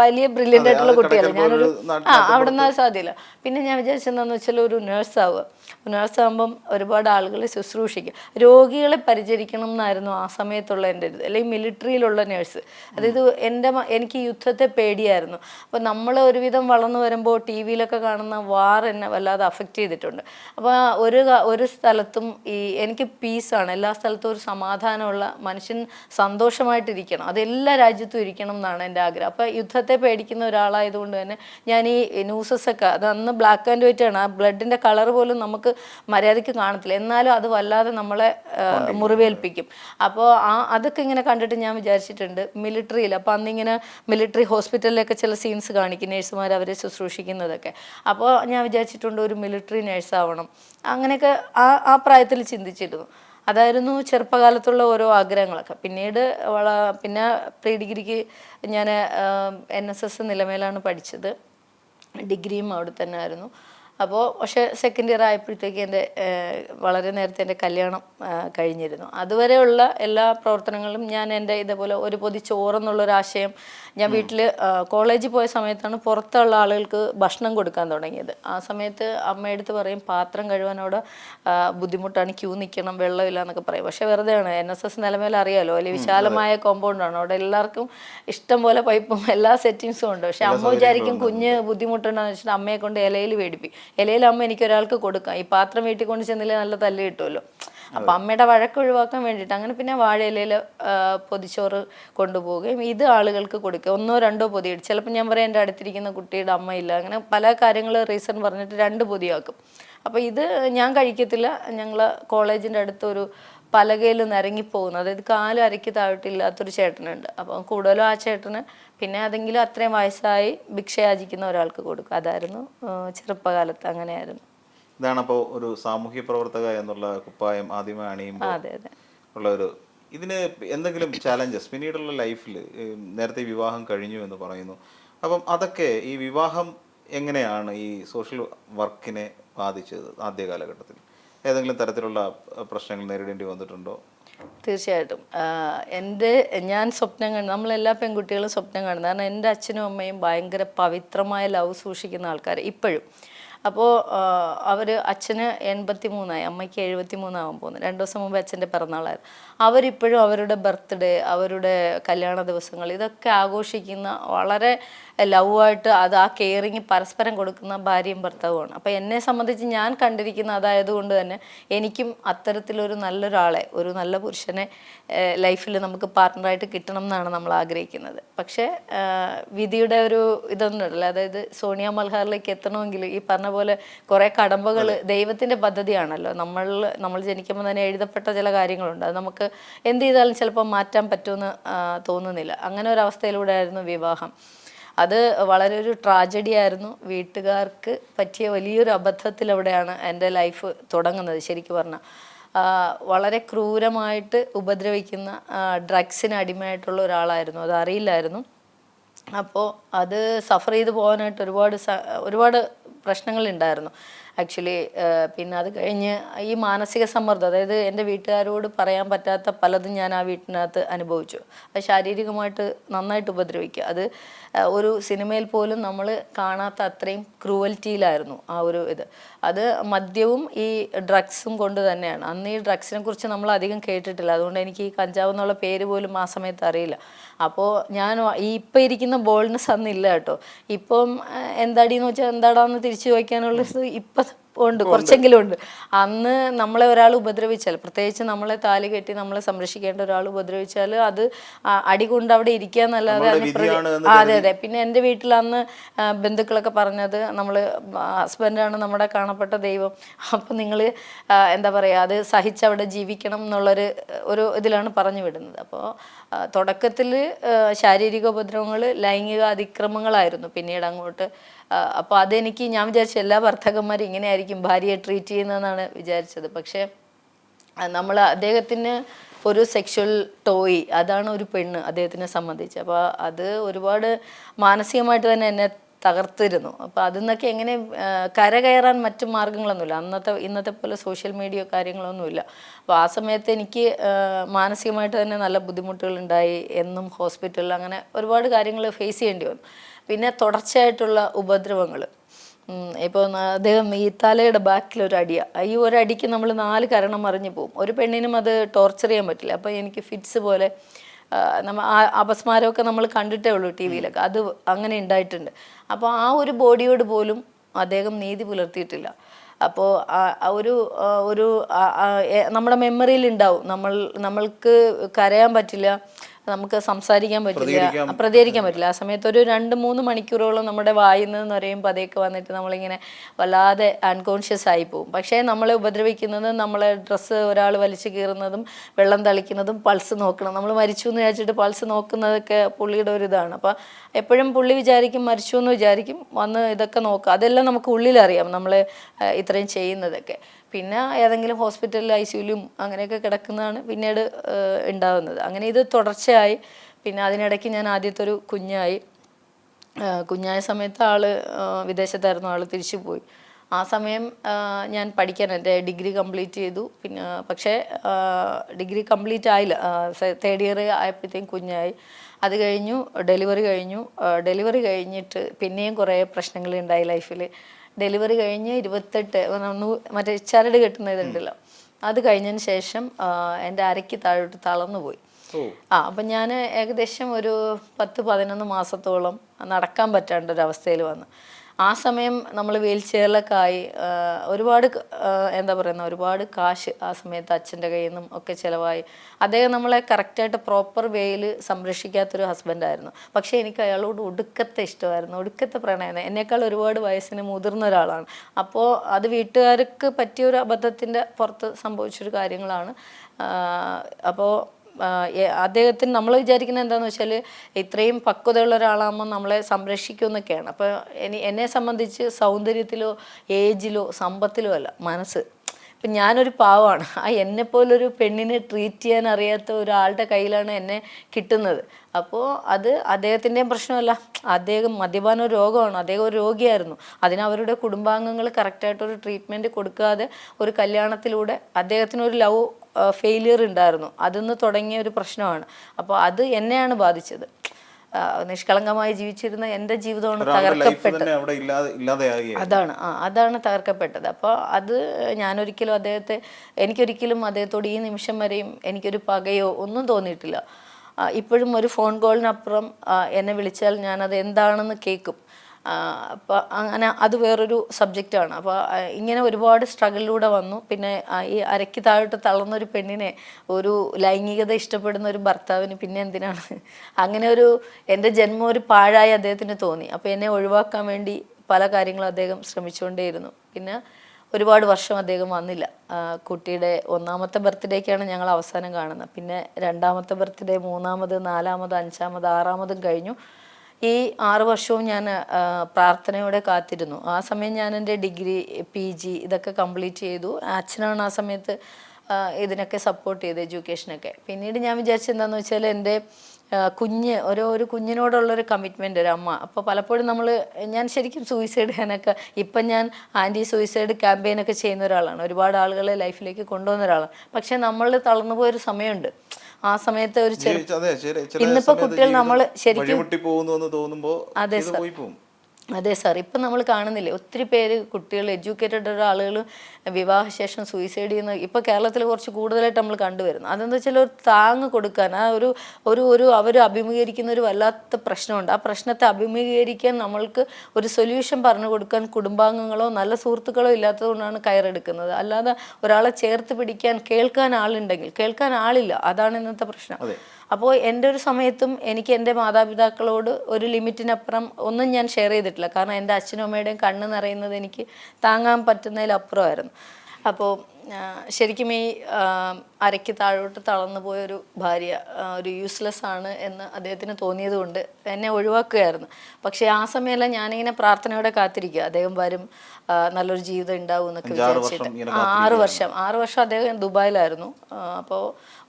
വലിയ ബ്രില്യന്റ് ആയിട്ടുള്ള കുട്ടിയാണ് കുട്ടിയല്ല. ഞാനൊരു ആ അവിടെ നിന്ന് സാധ്യല്ല. പിന്നെ ഞാൻ വിചാരിച്ചെന്താന്ന് വെച്ചാൽ ഒരു നേഴ്സാവുക. നേഴ്സാകുമ്പം ഒരുപാട് ആളുകളെ ശുശ്രൂഷിക്കുക രോഗികളെ പരിചരിക്കണം എന്നായിരുന്നു ആ സമയത്തുള്ള എന്റെ ഇത്. അല്ലെങ്കിൽ മിലിറ്ററിയിലുള്ള നേഴ്സ്. അതായത് എന്റെ എനിക്ക് യുദ്ധത്തെ പേടിയായിരുന്നു. അപ്പോൾ നമ്മൾ ഒരുവിധം വളർന്നു വരുമ്പോൾ ടി വിയിലൊക്കെ കാണുന്ന വാർ എന്നെ വല്ലാതെ അഫക്റ്റ് ചെയ്തിട്ടുണ്ട്. അപ്പോൾ ഒരു ഒരു സ്ഥലത്തും ഈ എനിക്ക് പീസാണ് എല്ലാ സ്ഥലത്തും ഒരു സമാധാനമുള്ള മനുഷ്യൻ സന്തോഷമായിട്ടിരിക്കണം. അത് എല്ലാ രാജ്യത്തും ഇരിക്കണം എന്നാണ് എന്റെ ആഗ്രഹം. അപ്പോൾ യുദ്ധത്തെ പേടിക്കുന്ന ഒരാളായതുകൊണ്ട് തന്നെ ഞാൻ ഈ ന്യൂസസ് ഒക്കെ അത് അന്ന് ബ്ലാക്ക് ആൻഡ് വൈറ്റ് ആണ്. ആ ബ്ലഡിന്റെ കളർ പോലും നമുക്ക് മര്യാദയ്ക്ക് കാണത്തില്ല. എന്നാലും അത് വല്ലാതെ നമ്മളെ മുറിവേൽപ്പിക്കും. അപ്പോൾ ആ അതൊക്കെ ഇങ്ങനെ കണ്ടിട്ട് ഞാൻ വിചാരിച്ചിട്ടുണ്ട് മിലിറ്ററിയിൽ അപ്പോൾ അന്നിങ്ങനെ മിലിറ്ററി ഹോസ്പിറ്റലിലൊക്കെ ചില സീൻസ് കാണിക്കും നേഴ്സുമാർ അവരെ ശുശ്രൂഷിക്കുന്നതൊക്കെ. അപ്പോൾ ഞാൻ വിചാരിച്ചിട്ടുണ്ട് ഒരു മിലിറ്ററി നേഴ്സാവണം. അങ്ങനെയൊക്കെ ആ ആ പ്രായത്തിൽ ചിന്തിച്ചിരുന്നു. അതായിരുന്നു ചെറുപ്പകാലത്തുള്ള ഓരോ ആഗ്രഹങ്ങളൊക്കെ. പിന്നീട് വള പിന്നെ പ്രീ ഡിഗ്രിക്ക് ഞാൻ എൻ എസ് എസ് നിലമേലാണ് പഠിച്ചത്. ഡിഗ്രിയും അവിടെ തന്നെ ആയിരുന്നു അപ്പോൾ പക്ഷേ സെക്കൻഡ് ഇയർ ആയപ്പോഴത്തേക്ക് എന്റെ വളരെ നേരത്തെ എന്റെ കല്യാണം കഴിഞ്ഞിരുന്നു. അതുവരെയുള്ള എല്ലാ പ്രവർത്തനങ്ങളും ഞാൻ എന്റെ ഇതേപോലെ ഒരു പൊതി ചോറെന്നുള്ളൊരാശയം ഞാൻ വീട്ടിൽ കോളേജിൽ പോയ സമയത്താണ് പുറത്തുള്ള ആളുകൾക്ക് ഭക്ഷണം കൊടുക്കാൻ തുടങ്ങിയത്. ആ സമയത്ത് അമ്മയെടുത്ത് പറയും പാത്രം കഴുകാൻ ബുദ്ധിമുട്ടാണ് ക്യൂ നിൽക്കണം വെള്ളമില്ല എന്നൊക്കെ പറയും. പക്ഷേ വെറുതെയാണ് എൻ എസ് എസ് നിലമേൽ അറിയാലോ വലിയ വിശാലമായ കോമ്പൗണ്ടാണ്. അവിടെ എല്ലാവർക്കും ഇഷ്ടം പോലെ പൈപ്പും എല്ലാ സെറ്റിങ്സും ഉണ്ട്. പക്ഷെ അമ്മ വിചാരിക്കും കുഞ്ഞ് ബുദ്ധിമുട്ടുണ്ടെന്ന് വെച്ചിട്ട് അമ്മയെ കൊണ്ട് ഇലയിൽ മേടിപ്പിക്കും ഇലയിൽ അമ്മ എനിക്ക് ഒരാൾക്ക് കൊടുക്കാം. ഈ പാത്രം വീട്ടിൽ കൊണ്ട് ചെന്നില്ലേ നല്ല തല്ല് കിട്ടുമല്ലോ. അപ്പം അമ്മയുടെ വഴക്ക് ഒഴിവാക്കാൻ വേണ്ടിയിട്ട് അങ്ങനെ പിന്നെ വാഴയിലയിൽ പൊതിച്ചോറ് കൊണ്ടുപോവുകയും ഇത് ആളുകൾക്ക് കൊടുക്കുക. ഒന്നോ രണ്ടോ പൊതി ചിലപ്പോൾ ഞാൻ പറയാം എന്റെ അടുത്തിരിക്കുന്ന കുട്ടിയുടെ അമ്മയില്ല. അങ്ങനെ പല കാര്യങ്ങൾ റീസൺ പറഞ്ഞിട്ട് രണ്ട് പൊതിയാക്കും. അപ്പോൾ ഇത് ഞാൻ കഴിക്കത്തില്ല. ഞങ്ങൾ കോളേജിന്റെ അടുത്തൊരു പലകയിൽ ഇറങ്ങിപ്പോകുന്നു. അതായത് കാൽ അരയ്ക്ക് താഴ്ത്തില്ലാത്തൊരു ചേട്ടനുണ്ട്. അപ്പം കൂടുതലും ആ ചേട്ടന് പിന്നെ അതെങ്കിലും അത്രയും വയസ്സായി ഭിക്ഷയാചിക്കുന്ന ഒരാൾക്ക് കൊടുക്കും. അതായിരുന്നു ചെറുപ്പകാലത്ത് അങ്ങനെയായിരുന്നു. ഇതാണ് അപ്പോൾ ഒരു സാമൂഹ്യ പ്രവർത്തക എന്നുള്ള കുപ്പായം ആദ്യമേ അണിയുമ്പോൾ അതെ അതെ. ഉള്ള ഒരു ഇതിന് എന്തെങ്കിലും ചാലഞ്ചസ് പിന്നീടുള്ള ലൈഫിൽ നേരത്തെ വിവാഹം കഴിഞ്ഞു എന്ന് പറയുന്നു. അപ്പം അതൊക്കെ ഈ വിവാഹം എങ്ങനെയാണ് ഈ സോഷ്യൽ വർക്കിനെ ബാധിച്ചത് ആദ്യ കാലഘട്ടത്തിൽ ഏതെങ്കിലും തരത്തിലുള്ള പ്രശ്നങ്ങൾ നേരിടേണ്ടി വന്നിട്ടുണ്ടോ? തീർച്ചയായിട്ടും. എന്റെ ഞാൻ സ്വപ്നം കാണുന്ന നമ്മളെല്ലാ പെൺകുട്ടികളും സ്വപ്നം കാണുന്നത്. കാരണം എന്റെ അച്ഛനും അമ്മയും ഭയങ്കര പവിത്രമായ ലവ് സൂക്ഷിക്കുന്ന ആൾക്കാർ ഇപ്പോഴും. അപ്പോൾ അവർ അച്ഛന് എൺപത്തി മൂന്നായി അമ്മയ്ക്ക് എഴുപത്തി മൂന്നാവാൻ പോകുന്നു രണ്ട് ദിവസം മുമ്പ് അച്ഛന്റെ പിറന്നാളായിരുന്നു. അവരിപ്പോഴും അവരുടെ ബർത്ത്ഡേ അവരുടെ കല്യാണ ദിവസങ്ങൾ ഇതൊക്കെ ആഘോഷിക്കുന്ന വളരെ ലവായിട്ട് അത് ആ കെയറിങ് പരസ്പരം കൊടുക്കുന്ന ഭാര്യയും ഭർത്താവുമാണ്. അപ്പോൾ എന്നെ സംബന്ധിച്ച് ഞാൻ കണ്ടിരിക്കുന്ന അതായത് കൊണ്ട് തന്നെ എനിക്കും അത്തരത്തിലൊരു നല്ലൊരാളെ ഒരു നല്ല പുരുഷനെ ലൈഫിൽ നമുക്ക് പാർട്ട്ണറായിട്ട് കിട്ടണം എന്നാണ് നമ്മൾ ആഗ്രഹിക്കുന്നത്. പക്ഷേ വിധിയുടെ ഒരു ഇതൊന്നുമില്ല. അതായത് സോണിയ മൽഹാറിലേക്ക് എത്തണമെങ്കിൽ ഈ പറഞ്ഞ പോലെ കുറേ കടമ്പകൾ ദൈവത്തിന്റെ പദ്ധതിയാണല്ലോ. നമ്മൾ നമ്മൾ ജനിക്കുമ്പോൾ തന്നെ എഴുതപ്പെട്ട ചില കാര്യങ്ങളുണ്ട്. അത് നമുക്ക് എന്ത് ചെയ്താലും ചിലപ്പോൾ മാറ്റാൻ പറ്റുമെന്ന് തോന്നുന്നില്ല. അങ്ങനെ ഒരു അവസ്ഥയിലൂടെ ആയിരുന്നു വിവാഹം. അത് വളരെ ഒരു ട്രാജഡി ആയിരുന്നു. വീട്ടുകാർക്ക് പറ്റിയ വലിയൊരു അബദ്ധത്തിൽ അവിടെയാണ് എന്റെ ലൈഫ് തുടങ്ങുന്നത് ശരിക്കും പറഞ്ഞാൽ വളരെ ക്രൂരമായിട്ട് ഉപദ്രവിക്കുന്ന ഡ്രഗ്സിന് അടിമയായിട്ടുള്ള ഒരാളായിരുന്നു. അത് അറിയില്ലായിരുന്നു. അപ്പോൾ അത് സഫർ ചെയ്ത് പോകാനായിട്ട് ഒരുപാട് സ ഒരുപാട് പ്രശ്നങ്ങളുണ്ടായിരുന്നു ആക്ച്വലി പിന്നെ അത് കഴിഞ്ഞ് ഈ മാനസിക സമ്മർദ്ദം അതായത് എന്റെ വീട്ടുകാരോട് പറയാൻ പറ്റാത്ത പലതും ഞാൻ ആ വീട്ടിനകത്ത് അനുഭവിച്ചു. അത് ശാരീരികമായിട്ട് നന്നായിട്ട് ഉപദ്രവിക്കുക. അത് ഒരു സിനിമയിൽ പോലും നമ്മൾ കാണാത്ത അത്രയും ക്രൂവൽറ്റിയിലായിരുന്നു ആ ഒരു ഇത്. അത് മദ്യവും ഈ ഡ്രഗ്സും കൊണ്ട് തന്നെയാണ്. അന്ന് ഈ ഡ്രഗ്സിനെ കുറിച്ച് നമ്മൾ അധികം കേട്ടിട്ടില്ല. അതുകൊണ്ട് എനിക്ക് ഈ കഞ്ചാവ് എന്നുള്ള പേര് പോലും ആ സമയത്ത് അറിയില്ല. അപ്പോൾ ഞാൻ ഈ ഇപ്പം ഇരിക്കുന്ന ബോൾനെസ് അന്നില്ല കേട്ടോ. ഇപ്പം എന്താടീന്ന് വെച്ചാൽ എന്താടാന്ന് തിരിച്ചു ചോദിക്കാനുള്ളത് ഇപ്പം ഉണ്ട് കുറച്ചെങ്കിലും ഉണ്ട്. അന്ന് നമ്മളെ ഒരാൾ ഉപദ്രവിച്ചാൽ പ്രത്യേകിച്ച് നമ്മളെ താലി കെട്ടി നമ്മളെ സംരക്ഷിക്കേണ്ട ഒരാൾ ഉപദ്രവിച്ചാൽ അത് അടി കൊണ്ട് അവിടെ ഇരിക്കുക എന്നല്ലാതെ ആ, അതെ അതെ. പിന്നെ എന്റെ വീട്ടിൽ അന്ന് ബന്ധുക്കളൊക്കെ പറഞ്ഞത് നമ്മൾ ഹസ്ബൻഡാണ് നമ്മുടെ കാണപ്പെട്ട ദൈവം. അപ്പം നിങ്ങൾ എന്താ പറയുക അത് സഹിച്ച് അവിടെ ജീവിക്കണം എന്നുള്ളൊരു ഒരു ഇതിലാണ് പറഞ്ഞു വിടുന്നത്. അപ്പോൾ തുടക്കത്തിൽ ശാരീരിക ഉപദ്രവങ്ങൾ ലൈംഗിക അതിക്രമങ്ങളായിരുന്നു പിന്നീട് അങ്ങോട്ട്. അപ്പോൾ അതെനിക്ക് ഞാൻ വിചാരിച്ചു എല്ലാ ഭർത്താക്കന്മാരും ഇങ്ങനെയായിരിക്കും ഭാര്യയെ ട്രീറ്റ് ചെയ്യുന്നതെന്നാണ് വിചാരിച്ചത്. പക്ഷേ നമ്മൾ അദ്ദേഹത്തിന് ഒരു സെക്ഷൽ ടോയ് അതാണ് ഒരു പെണ്ണ് അദ്ദേഹത്തിനെ സംബന്ധിച്ച്. അപ്പോൾ അത് ഒരുപാട് മാനസികമായിട്ട് തന്നെ എന്നെ തകർത്തിരുന്നു. അപ്പോൾ അതിൽ നിന്നൊക്കെ എങ്ങനെ കരകയറാൻ മറ്റു മാർഗങ്ങളൊന്നുമില്ല. അന്നത്തെ ഇന്നത്തെ പോലെ സോഷ്യൽ മീഡിയ കാര്യങ്ങളൊന്നുമില്ല. അപ്പോൾ ആ സമയത്ത് എനിക്ക് മാനസികമായിട്ട് തന്നെ നല്ല ബുദ്ധിമുട്ടുകൾ ഉണ്ടായി എന്നും ഹോസ്പിറ്റലിൽ അങ്ങനെ ഒരുപാട് കാര്യങ്ങൾ ഫേസ് ചെയ്യേണ്ടി വന്നു. പിന്നെ തുടർച്ചയായിട്ടുള്ള ഉപദ്രവങ്ങൾ. ഇപ്പോൾ അദ്ദേഹം ഈ തലയുടെ ബാക്കിൽ ഒരു അടിയാണ് ഈ ഒരു അടിക്ക് നമ്മൾ നാല് കരണം മറിഞ്ഞു പോകും. ഒരു പെണ്ണിനും അത് ടോർച്ചർ ചെയ്യാൻ പറ്റില്ല. അപ്പോൾ എനിക്ക് ഫിറ്റ്സ് പോലെ നമ്മ അപസ്മാരമൊക്കെ നമ്മൾ കണ്ടിട്ടേ ഉള്ളൂ ടി വിയിലൊക്കെ. അത് അങ്ങനെ ഉണ്ടായിട്ടുണ്ട്. അപ്പോൾ ആ ഒരു ബോഡിയോട് പോലും അദ്ദേഹം നീതി പുലർത്തിയിട്ടില്ല. അപ്പോൾ ഒരു ഒരു നമ്മുടെ മെമ്മറിയിൽ ഉണ്ടാവും. നമ്മൾ നമ്മൾക്ക് കരയാൻ പറ്റില്ല. നമുക്ക് സംസാരിക്കാൻ പറ്റില്ല പ്രതികരിക്കാൻ പറ്റില്ല. ആ സമയത്ത് ഒരു രണ്ട് മൂന്ന് മണിക്കൂറോളം നമ്മുടെ വായിൽ നിന്ന് പറയുമ്പോൾ അതേക്ക് വന്നിട്ട് നമ്മളിങ്ങനെ വല്ലാതെ അൺകോൺഷ്യസ് ആയി പോകും. പക്ഷേ നമ്മളെ ഉപദ്രവിക്കുന്നത് നമ്മളെ ഡ്രസ്സ് ഒരാൾ വലിച്ചു കീറുന്നതും വെള്ളം തളിക്കുന്നതും പൾസ് നോക്കണം. നമ്മൾ മരിച്ചു എന്ന് വിചാരിച്ചിട്ട് പൾസ് നോക്കുന്നതൊക്കെ പുള്ളിയുടെ ഒരു ഇതാണ്. അപ്പോൾ എപ്പോഴും പുള്ളി വിചാരിക്കും മരിച്ചു എന്ന് വിചാരിക്കും വന്ന് ഇതൊക്കെ നോക്കുക അതെല്ലാം നമുക്ക് ഉള്ളിലറിയാം നമ്മൾ ഇത്രയും ചെയ്യുന്നതൊക്കെ. പിന്നെ ഏതെങ്കിലും ഹോസ്പിറ്റലിൽ ഐ സിയിലും അങ്ങനെയൊക്കെ കിടക്കുന്നതാണ് പിന്നീട് ഉണ്ടാകുന്നത് അങ്ങനെ ഇത് തുടർച്ചയായി. പിന്നെ അതിനിടയ്ക്ക് ഞാൻ ആദ്യത്തെ ഒരു കുഞ്ഞായി കുഞ്ഞായ സമയത്ത് ആൾ വിദേശത്തായിരുന്നു. ആൾ തിരിച്ചു പോയി ആ സമയം ഞാൻ പഠിക്കാൻ എന്റെ ഡിഗ്രി കംപ്ലീറ്റ് ചെയ്തു. പിന്നെ പക്ഷേ ഡിഗ്രി കംപ്ലീറ്റ് ആയില്ല. തേർഡ് ഇയർ ആയപ്പോഴത്തേക്കും കുഞ്ഞായി. അത് കഴിഞ്ഞു ഡെലിവറി കഴിഞ്ഞു. ഡെലിവറി കഴിഞ്ഞിട്ട് പിന്നെയും കുറേ പ്രശ്നങ്ങൾ ഉണ്ടായി ലൈഫിൽ ഡെലിവറി കഴിഞ്ഞ് ഇരുപത്തെട്ട് മറ്റേ ചരട് കെട്ടുന്ന ഇതുണ്ടല്ലോ അത് കഴിഞ്ഞതിന് ശേഷം എന്റെ അരയ്ക്ക് താഴോട്ട് തളർന്നു പോയി. ആ അപ്പം ഞാൻ ഏകദേശം ഒരു പത്ത് പതിനൊന്ന് മാസത്തോളം നടക്കാൻ പറ്റാണ്ട ഒരു അവസ്ഥയിൽ വന്നു. ആ സമയം നമ്മൾ വീൽ ചെയറിലൊക്കെ ആയി ഒരുപാട് എന്താ പറയുന്ന ഒരുപാട് കാശ് ആ സമയത്ത് അച്ഛന്റെ കയ്യിൽ നിന്നും ഒക്കെ ചിലവായി. അദ്ദേഹം നമ്മളെ കറക്റ്റായിട്ട് പ്രോപ്പർ വേയിൽ സംരക്ഷിക്കാത്തൊരു ഹസ്ബൻഡായിരുന്നു പക്ഷേ എനിക്ക് അയാളോട് ഒടുക്കത്തെ ഇഷ്ടമായിരുന്നു. ഒടുക്കത്തെ പ്രണയം എന്നേക്കാൾ ഒരുപാട് വയസ്സിന് മുതിർന്ന ഒരാളാണ്. അപ്പോൾ അത് വീട്ടുകാർക്ക് പറ്റിയ ഒരു അബദ്ധത്തിന്റെ പുറത്ത് സംഭവിച്ചൊരു കാര്യങ്ങളാണ്. അപ്പോൾ അദ്ദേഹത്തിന് നമ്മൾ വിചാരിക്കുന്നത് എന്താണെന്ന് വെച്ചാൽ ഇത്രയും പക്വതയുള്ള ഒരാളാകുമ്പോൾ നമ്മളെ സംരക്ഷിക്കുമെന്നൊക്കെയാണ് അപ്പോൾ എനി എന്നെ സംബന്ധിച്ച് സൗന്ദര്യത്തിലോ ഏജിലോ സമ്പത്തിലോ അല്ല മനസ്സ്. ഇപ്പം ഞാനൊരു പാവമാണ് ആ എന്നെപ്പോലൊരു പെണ്ണിനെ ട്രീറ്റ് ചെയ്യാൻ അറിയാത്ത ഒരാളുടെ കയ്യിലാണ് എന്നെ കിട്ടുന്നത്. അപ്പോൾ അത് അദ്ദേഹത്തിന്റെയും പ്രശ്നമല്ല. അദ്ദേഹം മദ്യപാന രോഗമാണ്. അദ്ദേഹം ഒരു രോഗിയായിരുന്നു. അതിന് അവരുടെ കുടുംബാംഗങ്ങൾ കറക്റ്റായിട്ടൊരു ട്രീറ്റ്മെന്റ് കൊടുക്കാതെ ഒരു കല്യാണത്തിലൂടെ അദ്ദേഹത്തിനൊരു ലവ് ഫെയിലിയർ ഉണ്ടായിരുന്നു. അതിന്ന് തുടങ്ങിയ ഒരു പ്രശ്നമാണ്. അപ്പോൾ അത് എന്നെയാണ് ബാധിച്ചത്. നിഷ്കളങ്കമായി ജീവിച്ചിരുന്ന എന്റെ ജീവിതമാണ് തകർക്കപ്പെട്ടത്. അതാണ് ആ അതാണ് തകർക്കപ്പെട്ടത്. അപ്പോൾ അത് ഞാനൊരിക്കലും അദ്ദേഹത്തെ എനിക്കൊരിക്കലും അദ്ദേഹത്തോട് ഈ നിമിഷം വരെയും എനിക്കൊരു പകയോ ഒന്നും തോന്നിയിട്ടില്ല. ഇപ്പോഴും ഒരു ഫോൺ കോളിനപ്പുറം എന്നെ വിളിച്ചാൽ ഞാനത് എന്താണെന്ന് കേൾക്കും. അപ്പോൾ അങ്ങനെ അത് വേറൊരു സബ്ജക്റ്റാണ് അപ്പോൾ ഇങ്ങനെ ഒരുപാട് സ്ട്രഗിളിലൂടെ വന്നു. പിന്നെ ഈ അരയ്ക്ക് താഴോട്ട് തളർന്നൊരു പെണ്ണിനെ ഒരു ലൈംഗികത ഇഷ്ടപ്പെടുന്ന ഒരു ഭർത്താവിന് പിന്നെ എന്തിനാണ്? അങ്ങനെ ഒരു എന്റെ ജന്മം ഒരു പാഴായി അദ്ദേഹത്തിന് തോന്നി. അപ്പോൾ എന്നെ ഒഴിവാക്കാൻ വേണ്ടി പല കാര്യങ്ങളും അദ്ദേഹം ശ്രമിച്ചുകൊണ്ടേയിരുന്നു. പിന്നെ ഒരുപാട് വർഷം അദ്ദേഹം വന്നില്ല. കുട്ടിയുടെ ഒന്നാമത്തെ ബർത്ത്ഡേക്കാണ് ഞങ്ങൾ അവസാനം കാണുന്നത്. പിന്നെ രണ്ടാമത്തെ ബർത്ത്ഡേ മൂന്നാമത് നാലാമത് അഞ്ചാമത് ആറാമതും കഴിഞ്ഞു. ഈ ആറ് വർഷവും ഞാൻ പ്രാർത്ഥനയോടെ കാത്തിരുന്നു. ആ സമയം ഞാൻ എന്റെ ഡിഗ്രി പി ജി ഇതൊക്കെ കംപ്ലീറ്റ് ചെയ്തു. അച്ഛനാണ് ആ സമയത്ത് ഇതിനൊക്കെ സപ്പോർട്ട് ചെയ്ത് എഡ്യൂക്കേഷനൊക്കെ. പിന്നീട് ഞാൻ വിചാരിച്ചത് എന്താണെന്ന് വെച്ചാൽ എന്റെ കുഞ്ഞ് ഒരു ഒരു കുഞ്ഞിനോടുള്ളൊരു കമ്മിറ്റ്മെന്റ് ഒരു അമ്മ. അപ്പോൾ പലപ്പോഴും നമ്മൾ ഞാൻ ശരിക്കും സൂയിസൈഡ് ചെയ്യാനൊക്കെ ഇപ്പം ഞാൻ ആന്റി സൂയിസൈഡ് ക്യാമ്പയിനൊക്കെ ചെയ്യുന്ന ഒരാളാണ്. ഒരുപാട് ആളുകളെ ലൈഫിലേക്ക് കൊണ്ടുവന്ന ഒരാളാണ്. പക്ഷേ നമ്മൾ തളർന്നു പോയൊരു സമയമുണ്ട്. ആ സമയത്ത് ഒരു ചെറു അതെ ചില- ചില ഇന്നിപ്പോ കുട്ടികൾ നമ്മൾ നമ്മൾ ശരിക്കും- പോകുന്നു തോന്നുമ്പോ അതെ പോകും. അതെ സാർ ഇപ്പം നമ്മൾ കാണുന്നില്ലേ ഒത്തിരി പേര് കുട്ടികൾ എഡ്യൂക്കേറ്റഡ് ആളുകൾ വിവാഹശേഷം സൂയിസൈഡ് ചെയ്യുന്ന ഇപ്പോൾ കേരളത്തിൽ കുറച്ച് കൂടുതലായിട്ട് നമ്മൾ കണ്ടുവരുന്നു. അതെന്താ വെച്ചാൽ ഒരു താങ്ങ് കൊടുക്കാൻ ആ ഒരു ഒരു ഒരു അവർ അഭിമുഖീകരിക്കുന്ന ഒരു വല്ലാത്ത പ്രശ്നമുണ്ട്. ആ പ്രശ്നത്തെ അഭിമുഖീകരിക്കാൻ നമ്മൾക്ക് ഒരു സൊല്യൂഷൻ പറഞ്ഞു കൊടുക്കാൻ കുടുംബാംഗങ്ങളോ നല്ല സുഹൃത്തുക്കളോ ഇല്ലാത്തതുകൊണ്ടാണ് കയറെടുക്കുന്നത്. അല്ലാതെ ഒരാളെ ചേർത്ത് പിടിക്കാൻ കേൾക്കാൻ ആളുണ്ടെങ്കിൽ കേൾക്കാൻ ആളില്ല. അതാണ് ഇന്നത്തെ പ്രശ്നം. അപ്പോൾ എന്റെ ഒരു സമയത്തും എനിക്ക് എന്റെ മാതാപിതാക്കളോട് ഒരു ലിമിറ്റിനപ്പുറം ഒന്നും ഞാൻ ഷെയർ ചെയ്തിട്ടില്ല. കാരണം എന്റെ അച്ഛനും അമ്മയുടെയും കണ്ണ് നിറയുന്നത് എനിക്ക് താങ്ങാൻ പറ്റുന്നതിലപ്പുറമായിരുന്നു. അപ്പോൾ ശരിക്കും ഈ അരയ്ക്ക് താഴോട്ട് തളർന്നു പോയൊരു ഭാര്യ ഒരു യൂസ്ലെസ് ആണ് എന്ന് അദ്ദേഹത്തിന് തോന്നിയത് കൊണ്ട് എന്നെ ഒഴിവാക്കുകയായിരുന്നു. പക്ഷേ ആ സമയമെല്ലാം ഞാനിങ്ങനെ പ്രാർത്ഥനയോടെ കാത്തിരിക്കുക. അദ്ദേഹം വരും നല്ലൊരു ജീവിതം ഉണ്ടാവും എന്നൊക്കെ വിചാരിച്ചിട്ട്. ആറ് വർഷം ആറ് വർഷം അദ്ദേഹം ദുബായിലായിരുന്നു. അപ്പോൾ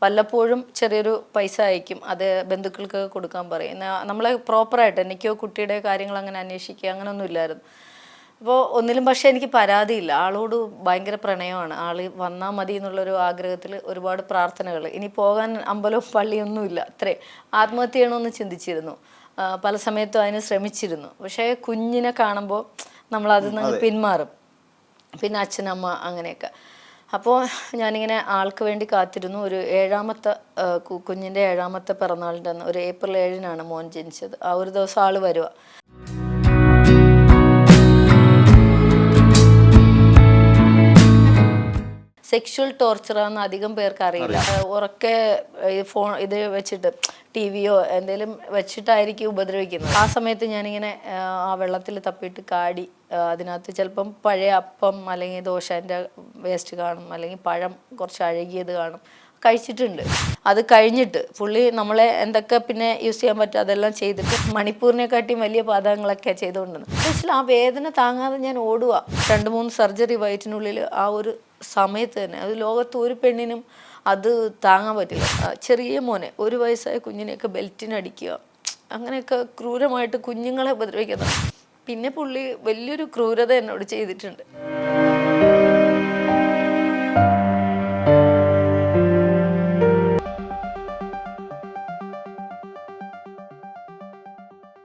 വല്ലപ്പോഴും ചെറിയൊരു പൈസ അയക്കും. അത് ബന്ധുക്കൾക്ക് കൊടുക്കാൻ പറയും. നമ്മളെ പ്രോപ്പറായിട്ട് എനിക്കോ കുട്ടിയുടെ കാര്യങ്ങൾ അങ്ങനെ അന്വേഷിക്കുക അങ്ങനെയൊന്നും ഇല്ലായിരുന്നു. അപ്പോൾ ഒന്നിലും പക്ഷേ എനിക്ക് പരാതിയില്ല. ആളോട് ഭയങ്കര പ്രണയമാണ്. ആൾ വന്നാൽ മതി എന്നുള്ളൊരു ആഗ്രഹത്തിൽ ഒരുപാട് പ്രാർത്ഥനകൾ. ഇനി പോകാൻ അമ്പലവും പള്ളിയൊന്നുമില്ല അത്രേ. ആത്മഹത്യ ചെയ്യണമെന്ന് ചിന്തിച്ചിരുന്നു. പല സമയത്തും അതിന് ശ്രമിച്ചിരുന്നു. പക്ഷേ കുഞ്ഞിനെ കാണുമ്പോൾ നമ്മൾ അതിൽ നിന്ന് പിന്മാറും. പിന്നെ അച്ഛനമ്മ അങ്ങനെയൊക്കെ. അപ്പോൾ ഞാനിങ്ങനെ ആൾക്ക് വേണ്ടി കാത്തിരുന്നു. ഒരു ഏഴാമത്തെ കുഞ്ഞിന്റെ ഏഴാമത്തെ പിറന്നാളിന്റെ ഒരു ഏപ്രിൽ ഏഴിനാണ് മോൻ ജനിച്ചത്. ആ ഒരു ദിവസം ആൾ വരുക സെക്ഷുവൽ ടോർച്ചറാന്ന് അധികം പേർക്ക് അറിയില്ല. ഉറക്കെ ഫോൺ ഇത് വെച്ചിട്ട് ടി വിയോ എന്തെങ്കിലും വെച്ചിട്ടായിരിക്കും ഉപദ്രവിക്കുന്നത്. ആ സമയത്ത് ഞാനിങ്ങനെ ആ, വെള്ളത്തിൽ തപ്പിയിട്ട് കാടി അതിനകത്ത് ചിലപ്പം പഴയ അപ്പം അല്ലെങ്കിൽ ദോശന്റെ വേസ്റ്റ് കാണും അല്ലെങ്കിൽ പഴം കുറച്ച് അഴുകിയത് കാണും. കഴിച്ചിട്ടുണ്ട്. അത് കഴിഞ്ഞിട്ട് പുള്ളി നമ്മളെ എന്തൊക്കെ പിന്നെ യൂസ് ചെയ്യാൻ പറ്റും അതെല്ലാം ചെയ്തിട്ട് മണിപ്പൂരിനെക്കാട്ടിയും വലിയ പാതകങ്ങളൊക്കെ ചെയ്തുകൊണ്ടിരുന്നത് പക്ഷേ ആ വേദന താങ്ങാതെ ഞാൻ ഓടുക രണ്ട് മൂന്ന് സർജറി വയറ്റിനുള്ളിൽ ആ ഒരു സമയത്ത് തന്നെ. അത് ലോകത്ത് ഒരു പെണ്ണിനും അത് താങ്ങാൻ പറ്റില്ല. ചെറിയ മോനെ ഒരു വയസ്സായ കുഞ്ഞിനെയൊക്കെ ബെൽറ്റിനടിക്കുക അങ്ങനെയൊക്കെ ക്രൂരമായിട്ട് കുഞ്ഞുങ്ങളെ ഉപദ്രവിക്കുന്നത് പിന്നെ പുള്ളി വലിയൊരു ക്രൂരത എന്നോട് ചെയ്തിട്ടുണ്ട്.